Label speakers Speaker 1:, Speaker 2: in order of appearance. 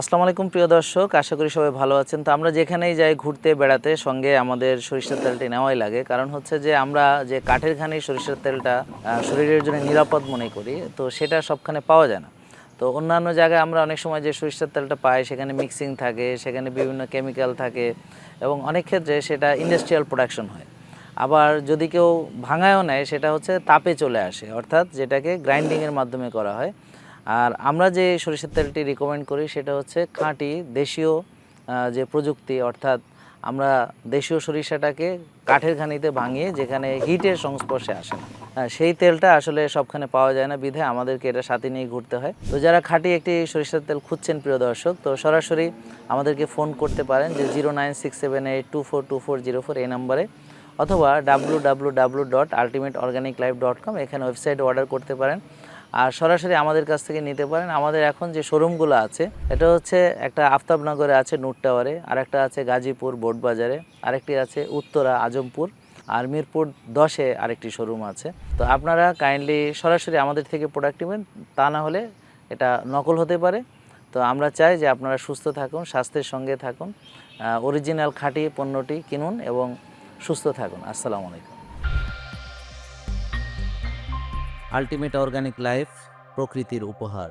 Speaker 1: আসসালামু আলাইকুম, প্রিয় দর্শক। আশা করি সবাই ভালো আছেন। তো আমরা যেখানেই যাই ঘুরতে, বেড়াতে, সঙ্গে আমাদের সরিষার তেলটি নেওয়াই লাগে। কারণ হচ্ছে যে, আমরা যে কাঠের ঘানি সরিষার তেলটা শরীরের জন্য নিরাপদ মনে করি, তো সেটা সবখানে পাওয়া যায় না। তো অন্যান্য জায়গায় আমরা অনেক সময় যে সরিষার তেলটা পাই, সেখানে মিক্সিং থাকে, সেখানে বিভিন্ন কেমিক্যাল থাকে, এবং অনেক ক্ষেত্রে সেটা ইন্ডাস্ট্রিয়াল প্রোডাকশন হয়। আবার যদি কেউ ভাঙায়ও নেয়, সেটা হচ্ছে তাপে চলে আসে, অর্থাৎ যেটাকে গ্রাইন্ডিংয়ের মাধ্যমে করা হয়। আর আমরা যে সরিষার তেলটি রিকমেন্ড করি সেটা হচ্ছে খাঁটি দেশীয় যে প্রযুক্তি, অর্থাৎ আমরা দেশীয় সরিষাটাকে কাঠের ঘানিতে ভাঙিয়ে যেখানে হিটের সংস্পর্শে আসে না। সেই তেলটা আসলে সবখানে পাওয়া যায় না বিধে, আমাদেরকে এটা সাথে নিয়ে ঘুরতে হয়। তো যারা খাঁটি একটি সরিষার তেল খুঁজছেন, প্রিয় দর্শক, তো সরাসরি আমাদেরকে ফোন করতে পারেন যে zero nine six seven eight two four two four zero four এই নম্বরে, অথবা W W W dot ultimate organic life dot com এখানে ওয়েবসাইটে অর্ডার করতে পারেন। আর সরাসরি আমাদের কাছ থেকে নিতে পারেন। আমাদের এখন যে শোরুমগুলো আছে, এটা হচ্ছে একটা আফতাবনগরে আছে নুট টাওয়ারে আর একটা আছে গাজীপুর বোট বাজারে, আরেকটি আছে উত্তরা আজমপুর, আর মিরপুর দশে আরেকটি শোরুম আছে। তো আপনারা কাইন্ডলি সরাসরি আমাদের থেকে প্রোডাক্ট নেবেন, তা না হলে এটা নকল হতে পারে। তো আমরা চাই যে আপনারা সুস্থ থাকুন, স্বাস্থ্যের সঙ্গে থাকুন অরিজিনাল খাঁটি পণ্যটি কিনুন এবং সুস্থ থাকুন। আসসালামু আলাইকুম। আলটিমেট অর্গানিক লাইফ প্রকৃতির উপহার।